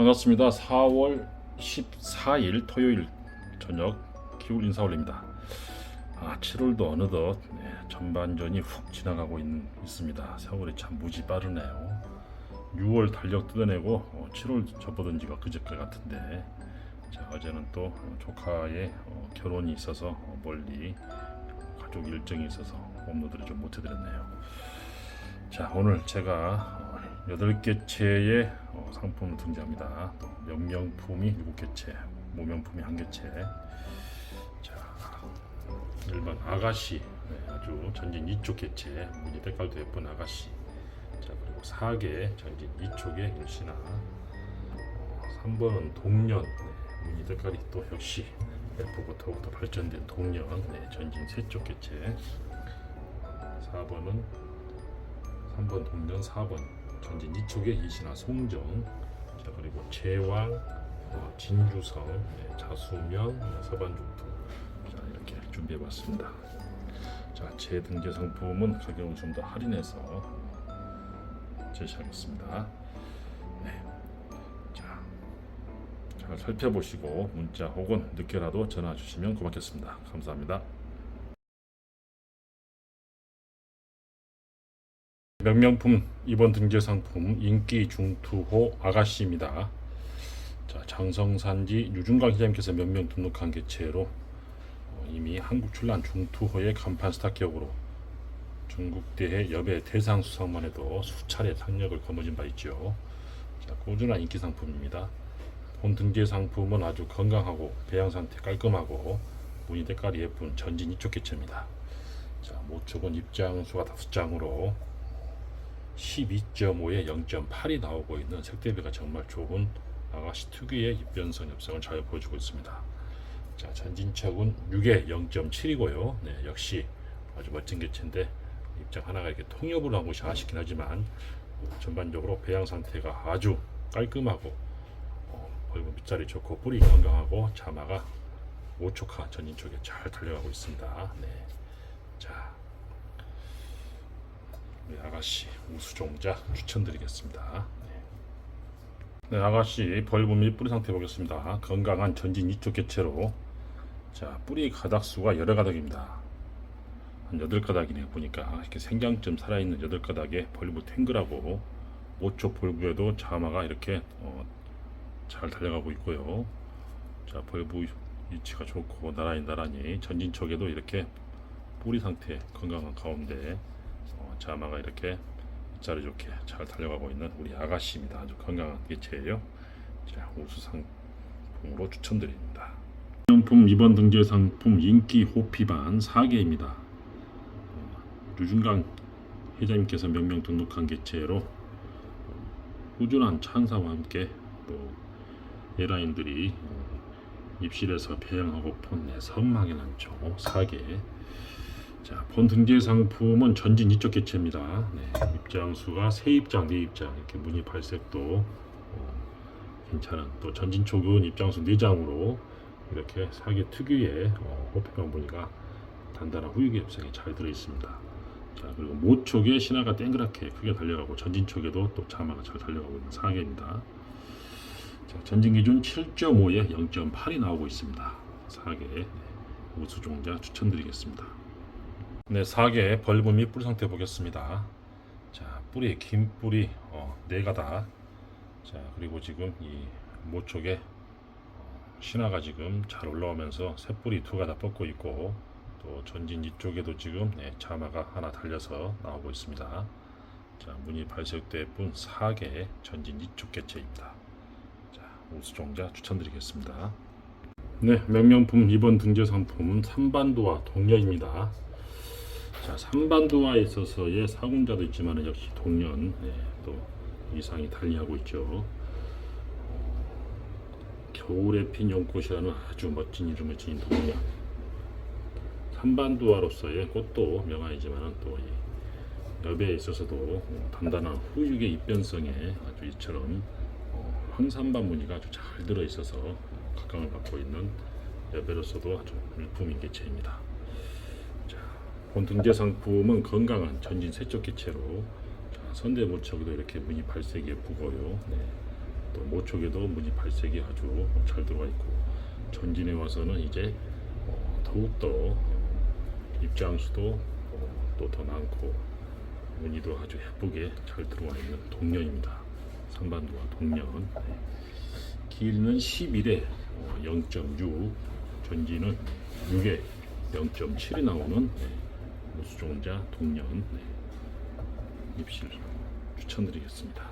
반갑습니다. 4월 14일 토요일 저녁 기울 인사 올립니다. 아, 7월도 어느덧 네, 전반전이 훅 지나가고 있, 있습니다. 세월이 참 무지 빠르네요. 6월 달력 뜯어내고 어, 7월 접어든 지가 그저께 같은데 자, 어제는 또 어, 조카의 어, 결혼이 있어서 어, 멀리 가족 일정이 있어서 업로드를 좀 못해드렸네요. 자 오늘 제가 어, 8개체의 어, 상품을 등장합니다. 또 명명품이 7개체, 모명품이 1개체. 자 일반 아가씨 네, 아주 전진 2쪽 개체 무늬 색깔도 예쁜 아가씨. 자 그리고 4개 전진 2쪽의 일신화. 어, 3번은 동년 네, 무늬 색깔이 또 역시 예쁘고 더욱더 발전된 동년 네, 전진 3쪽 개체. 4번은 3번 동전 4번 전진 이쪽에 이신화 송정. 자 그리고 제왕 어, 진주성 네, 자수명 네, 서반중투 자 이렇게 준비해봤습니다. 자제 등재 상품은 가격을 좀 더 할인해서 제시하겠습니다. 네. 자, 잘 살펴보시고 문자 혹은 늦게라도 전화 주시면 고맙겠습니다. 감사합니다 명명품 이번 등재 상품 인기 중투호 아가씨입니다. 자, 장성산지 유중강 회장님께서 명명 등록한 개체로 어, 이미 한국 출란 중투호의 간판 스타 기업으로 중국 대회 여배 대상 수상만 해도 수차례 상력을 거머쥔 바 있죠. 자, 꾸준한 인기 상품입니다. 본 등재 상품은 아주 건강하고 배양 상태 깔끔하고 무늬 색깔이 예쁜 전진 이쪽 개체입니다. 자, 모축은 입장수가 다섯 장으로 12.5에 0.8이 나오고 있는 색대비가 정말 좋은 아가씨 특유의 입변성 엽성을 잘 보여주고 있습니다. 자, 전진척은 6에 0.7이고요. 네, 역시 아주 멋진 개체인데 입장 하나가 이렇게 통협을 한 곳이 아쉽긴 하지만 전반적으로 배양 상태가 아주 깔끔하고 어, 벌금 빗자리 좋고 뿌리 건강하고 자마가 5촉화 전진 쪽에 잘 달려가고 있습니다. 네. 자, 우리 아가씨 우수종자 추천드리겠습니다. 네. 네, 아가씨 벌분 및 뿌리 상태 보겠습니다. 건강한 전진 이쪽 개체로 자 뿌리 가닥 수가 여러 가닥입니다. 한 여덟 가닥이네요. 보니까 이렇게 생장점 살아있는 여덟 가닥에 벌브 탱글하고 5초 벌브에도 자마가 이렇게 어, 잘 달려가고 있고요. 자 벌브 위치가 좋고 나란히 나란히 전진 쪽에도 이렇게 뿌리 상태 건강한 가운데 어, 자마가 이렇게 자리 좋게 잘 달려가고 있는 우리 아가씨입니다. 아주 건강한 개체예요. 자, 우수 상품으로 추천드립니다. 명품 이번 등재 상품 인기 호피반 4개입니다. 류준강 회장님께서 명명 등록한 개체로 어, 꾸준한 찬사와 함께 또 에라인들이 어, 입실에서 배양하고 폰내 선망이 난죠 4개 자, 본 등재 상품은 전진 이쪽 개체입니다. 네, 입장수가 세 입장, 네 입장 이렇게 무늬 발색도 어, 괜찮은 또 전진 쪽은 입장수 네 장으로 이렇게 사계 특유의 어, 호피방 무늬가 단단한 후유기 엽성이 잘 들어 있습니다. 자 그리고 모 쪽에 신화가 땡그랗게 크게 달려가고 전진 쪽에도 또 자마가 잘 달려가고 있는 사계입니다. 자, 전진 기준 7.5에 0.8이 나오고 있습니다. 사계 네, 우수종자 추천드리겠습니다. 네, 4개 벌브 및 뿌리 상태 보겠습니다. 자, 뿌리 긴 뿌리 어, 네 가닥. 자, 그리고 지금 이 모쪽에 어, 신화가 지금 잘 올라오면서 새 뿌리 두 가닥 뻗고 있고 또 전진 이쪽에도 지금 네, 자마가 하나 달려서 나오고 있습니다. 자, 무늬 발색도 예쁜 4개 전진 이쪽 개체입니다. 자, 우수종자 추천드리겠습니다. 네, 명명품 이번 등재 상품은 삼반도와 동녀입니다. 자, 삼반도화에 있어서의 사군자도 있지만 역시 동년 네, 또 이상이 달리하고 있죠. 어, 겨울에 핀 연꽃이라는 아주 멋진 이름을 지닌 동년. 삼반도화로서의 꽃도 명화이지만 또이 여배에 있어서도 어, 단단한 후육의 입변성에 아주 이처럼 어, 황산반 무늬가 아주 잘 들어 있어서 각광을 받고 있는 여배로서도 아주 일품인 개체입니다. 본 등재 상품은 건강한 전진 세쪽 기체로 자, 선대 모척도 이렇게 무늬 발색이 예쁘고요. 네. 또 모촉에도 무늬 발색이 아주 잘 들어가 있고 전진에 와서는 이제 어, 더욱더 어, 입장수도 어, 또더 많고 무늬도 아주 예쁘게 잘 들어와 있는 동년입니다. 상반도와 동년 네. 길이는 11에 0.6 전진은 6에 0.7이 나오는 네, 우 수종자 동년 네, 입실 추천드리겠습니다.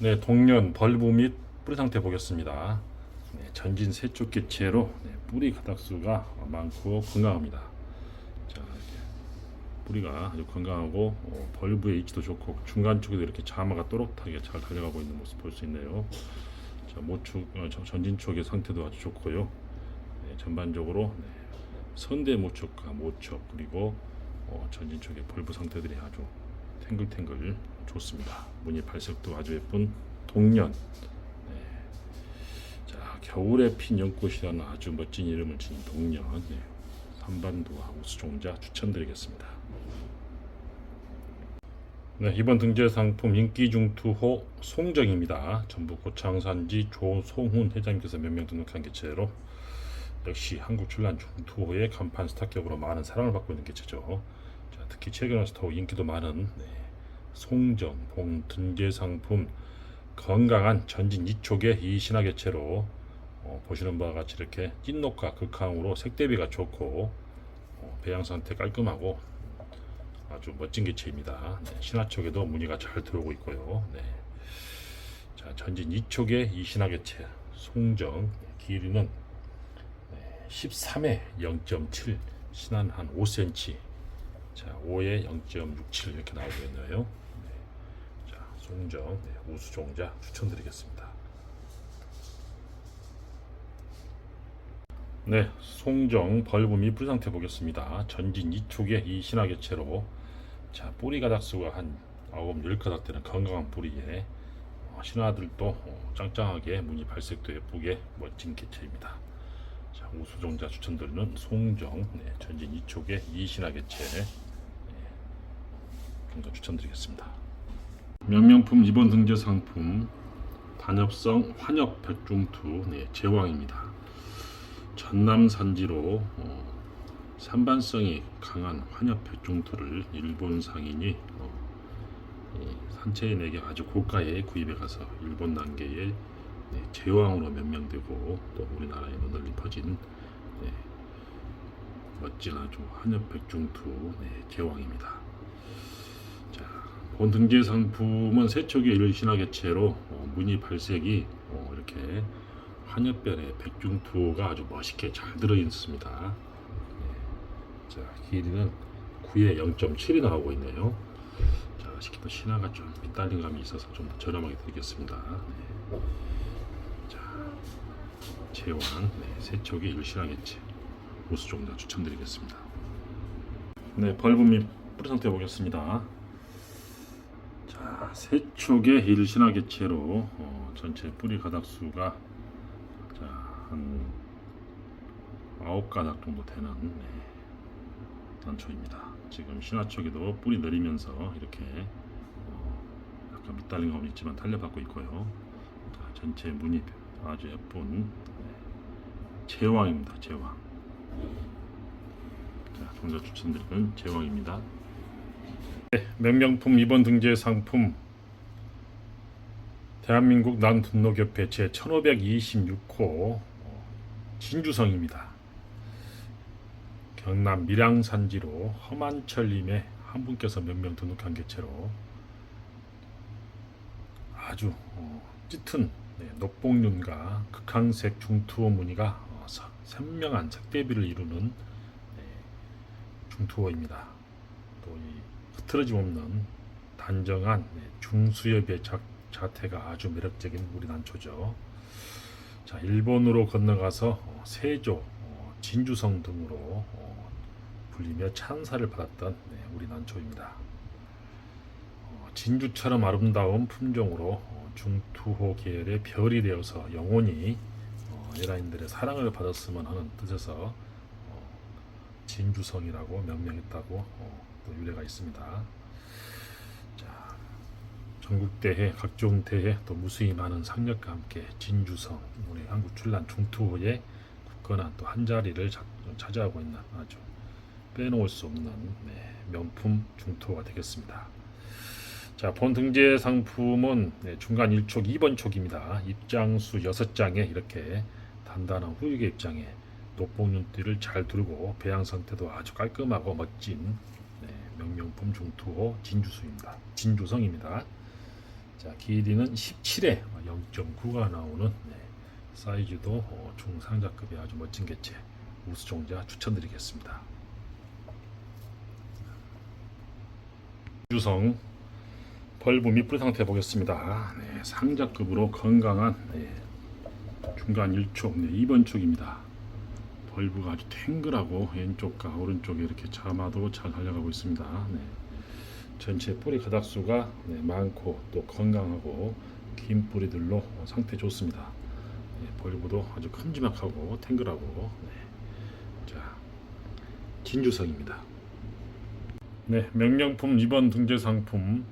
네, 동년 벌브 및 뿌리 상태 보겠습니다. 네, 전진 세쪽 개체로 네, 뿌리 가닥수가 많고 건강합니다. 자, 뿌리가 아주 건강하고 어, 벌브의 위치도 좋고 중간 쪽에도 이렇게 자마가 또렷하게 잘 달려가고 있는 모습 볼 수 있네요. 자, 모축 어, 저- 전진 쪽의 상태도 아주 좋고요. 네, 전반적으로 네, 선대 모축과 모척 그리고 어, 전진 쪽의 벌브 상태들이 아주 탱글탱글 좋습니다. 무늬 발색도 아주 예쁜 동년. 네. 자 겨울에 핀 연꽃이라는 아주 멋진 이름을 지닌 동년. 네. 삼반도와 우수종자 추천드리겠습니다. 네, 이번 등재 상품 인기 중투호 송정입니다. 전북 고창산지 조송훈 회장님께서 몇 명 등록한 개체로 역시 한국 출란 중투호의 간판 스타격으로 많은 사랑을 받고 있는 개체죠. 자, 특히 최근 와서 인기도 많은 네, 송정, 봉 등재 상품 건강한 전진 이촉의 이 신화 개체로 어, 보시는 바와 같이 이렇게 찐녹과 극항으로 색 대비가 좋고 어, 배양 상태 깔끔하고 아주 멋진 개체입니다. 네, 신화 쪽에도 무늬가 잘 들어오고 있고요. 네. 자, 전진 이촉의 이 신화 개체 송정 길이는 13에 0.7 신한 한 5cm 자 5에 0.67 이렇게 나오고 있네요. 네. 자 송정 네, 우수종자 추천드리겠습니다. 네 송정 벌브미 뿌리 상태 보겠습니다. 전진 이쪽에 이 신화 개체로. 자 뿌리 가닥수가 한 9, 10가닥 되는 건강한 뿌리에 어, 신화들도 어, 짱짱하게 무늬 발색도 예쁘게 멋진 개체입니다 자, 우수종자 추천드리는 송정 네, 전진 이쪽에 이신화 개체 네, 좀더 추천드리겠습니다. 명명품 이번 등재 상품 단엽성 환엽 백중투 네, 제왕입니다. 전남 산지로 어, 산반성이 강한 환엽 백중투를 일본 상인이 어, 이 산채인에게 아주 고가에 구입해 가서 일본 단계의 네, 제왕으로 명명되고 또 우리나라에도 널리 퍼진 네, 멋진 아주 한엽 백중투 네, 제왕입니다. 자, 본 등재 상품은 세척의 일신화 개체로 어, 무늬 발색이 어, 이렇게 한엽변의 백중투가 아주 멋있게 잘 들어 있습니다. 네. 자, 길이는 9에 0.7이 나오고 있네요. 자, 또 신화가 좀 밑달린 감이 있어서 좀더 저렴하게 드리겠습니다. 네. 자, 제왕 네, 세척의 일신하겠지 우수종자 추천드리겠습니다. 네, 벌분미 뿌리 상태 보겠습니다. 자, 세척의 일신하겠지로 어, 전체 뿌리 가닥수가 자, 한 아홉 가닥 정도 되는 네, 단초입니다. 지금 신화 쪽에도 뿌리 내리면서 이렇게 어, 약간 밑달린 감이 있지만 달려받고 있고요. 자, 전체 무늬 아주 예쁜 네, 제왕입니다. 제왕. 자, 종자 추천드리는 제왕입니다. 네, 명명품 이번 등재 상품 대한민국 난등록협회 제 1526호 진주성입니다. 경남 밀양산지로 허만철님의 한 분께서 명명 등록한 개체로 아주 어, 짙은 네, 녹봉륜과 극항색 중투호 무늬가 어, 서- 선명한 색대비를 이루는 네, 중투호입니다. 또이 흐트러짐 없는 단정한 네, 중수엽의 자, 자태가 아주 매력적인 우리 난초죠. 자 일본으로 건너가서 어, 세조, 어, 진주성 등으로 어, 불리며 찬사를 받았던 네, 우리 난초입니다. 어, 진주처럼 아름다운 품종으로 어, 중투호 계열의 별이 되어서 영원히 어, 에라인들의 사랑을 받았으면 하는 뜻에서 어, 진주성이라고 명명했다고 어, 또 유래가 있습니다. 자, 전국 대회, 각종 대회 또 무수히 많은 상력과 함께 진주성 우리 한국 출란 중투의 굳건한 또 한 자리를 자- 차지하고 있는 아주 빼놓을 수 없는 네, 명품 중투가 되겠습니다. 자, 본 등재 상품은 네, 중간 1촉 2번 촉입니다. 입장수 6장에 이렇게 단단한 후육의 입장에 녹봉윤띠를 잘 두르고 배양 상태도 아주 깔끔하고 멋진 네, 명명품 중투호 진주수입니다. 진주성입니다. 자, 길이는 17에 0.9가 나오는 네, 사이즈도 어, 중상자급의 아주 멋진 개체 우수종자 추천드리겠습니다. 주성 벌브 밑불 상태 보겠습니다. 네, 상자급으로 건강한 네, 중간 1촉 네, 2번 촉입니다. 벌브가 아주 탱글하고 왼쪽과 오른쪽에 이렇게 자마도 잘 달려가고 있습니다. 네. 전체 뿌리 가닥수가 네, 많고 또 건강하고 긴 뿌리들로 어, 상태 좋습니다. 네, 벌브도 아주 큼지막하고 탱글하고 네. 자 진주성입니다. 네 명령품 2번 등재 상품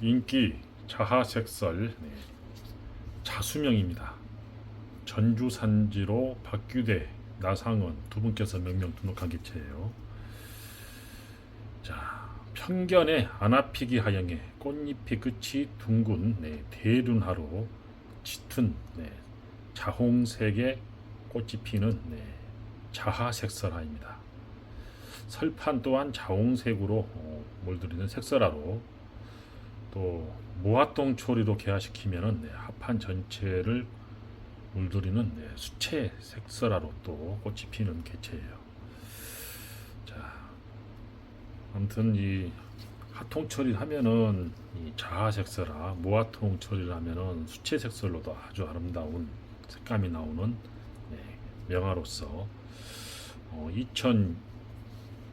인기 자하색설 네, 자수명입니다. 전주 산지로 박규대 나상원 두 분께서 명명 등록한 개체예요. 자 편견의 아나피기 하영에 꽃잎이 끝이 둥근 네, 대륜하로 짙은 네, 자홍색의 꽃이 피는 네, 자하색설화입니다. 설판 또한 자홍색으로 어, 물들이는 색설화로 또 모화똥 초리로 개화시키면은 네, 합판 전체를 물들이는 네, 수채 색설화로 또 꽃이 피는 개체예요. 자, 아무튼 이 하통 처리를 하면은 이 자하색설화, 모화통 처리를 하면은 수채 색설로도 아주 아름다운 색감이 나오는 네, 명화로서 어,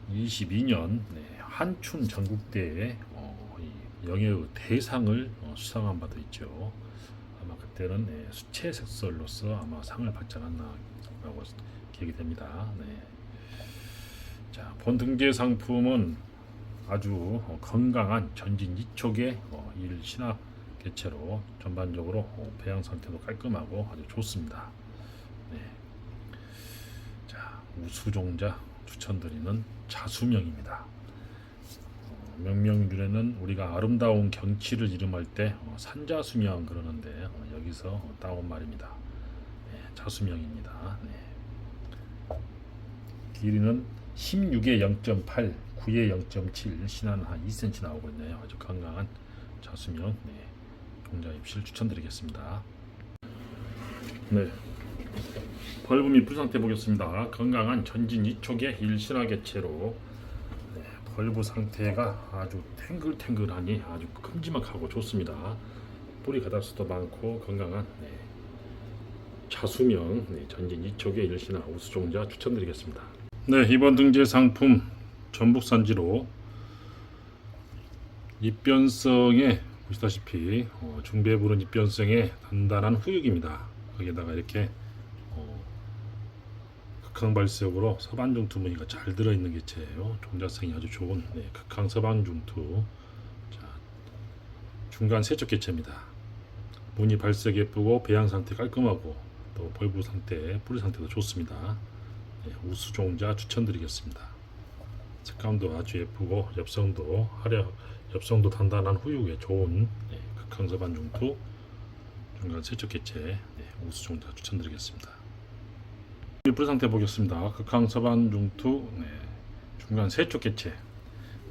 2022년 네, 한춘 전국대회 어, 이 영예의 대상을 어, 수상한 바도 있죠. 아마 그때는 네, 수채 색설로서 아마 상을 받지 않았나라고 기억이 됩니다. 네. 자, 본 등재 상품은 아주 어, 건강한 전진 2촉의 어, 일 신화 개체로 전반적으로 어, 배양 상태도 깔끔하고 아주 좋습니다. 네. 자, 우수종자 추천드리는 자수명입니다. 어, 명명률에는 우리가 아름다운 경치를 이름할 때 어, 산자수명 그러는데 어, 여기서 어, 따온 말입니다. 네, 자수명입니다. 네. 길이는 16에 0.8, 9에 0.7, 신화는 한 2cm 나오고 있네요. 아주 건강한 자수명 네, 종자 입실 추천드리겠습니다. 네, 벌브 밑불 상태 보겠습니다. 건강한 전진 2촉의 일신화 개체로 네, 벌브 상태가 아주 탱글탱글하니 아주 큼지막하고 좋습니다. 뿌리 가닥수도 많고 건강한 네, 자수명 네, 전진 2촉의 일신화 우수종자 추천드리겠습니다. 네 이번 등재 상품 전북산지로 입변성에 보시다시피 어, 중배부른 입변성의 단단한 후육입니다. 거기에다가 이렇게 어, 극항발색으로 서반중투 무늬가 잘 들어있는 개체예요. 종자성이 아주 좋은 네, 극항 서반중투 자, 중간 세척 개체입니다. 무늬 발색 예쁘고 배양 상태 깔끔하고 또 벌부 상태, 뿌리 상태도 좋습니다. 네, 우수 종자 추천드리겠습니다. 색감도 아주 예쁘고 엽성도 화려, 엽성도 단단한 후육에 좋은 네, 극항 서반 중투 중간 세척 개체 네, 우수 종자 추천드리겠습니다. 뿌리 상태 보겠습니다. 극항 서반 중투 네, 중간 세척 개체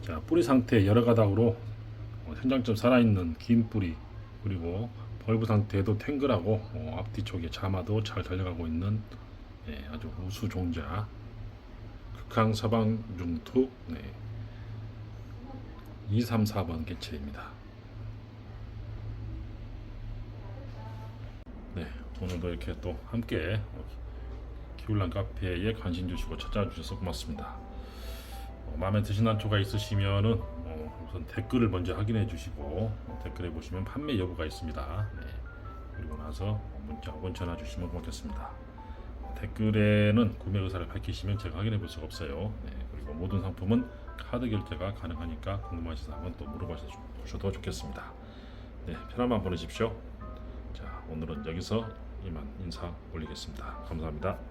자 뿌리 상태 여러 가닥으로 어, 현장점 살아있는 긴 뿌리 그리고 벌브 상태도 탱글하고 어, 앞뒤 쪽에 자마도 잘 달려가고 있는 네, 아주 우수 종자 극항 서방 중투 네. 2, 3, 4번 개체입니다. 네, 오늘도 이렇게 또 함께 기울란 카페에 관심 주시고 찾아주셔서 고맙습니다. 어, 마음에 드신 한초가 있으시면은 어, 우선 댓글을 먼저 확인해 주시고 어, 댓글에 보시면 판매 여부가 있습니다. 네, 그리고 나서 문자 혹은 전화 주시면 고맙겠습니다. 댓글에는 구매 의사를 밝히시면 제가 확인해 볼 수가 없어요. 네, 그리고 모든 상품은 카드 결제가 가능하니까 궁금하신 사항은 또 물어보셔도 좋겠습니다. 네, 밤 보내십시오. 자, 오늘은 여기서 이만 인사 올리겠습니다. 감사합니다.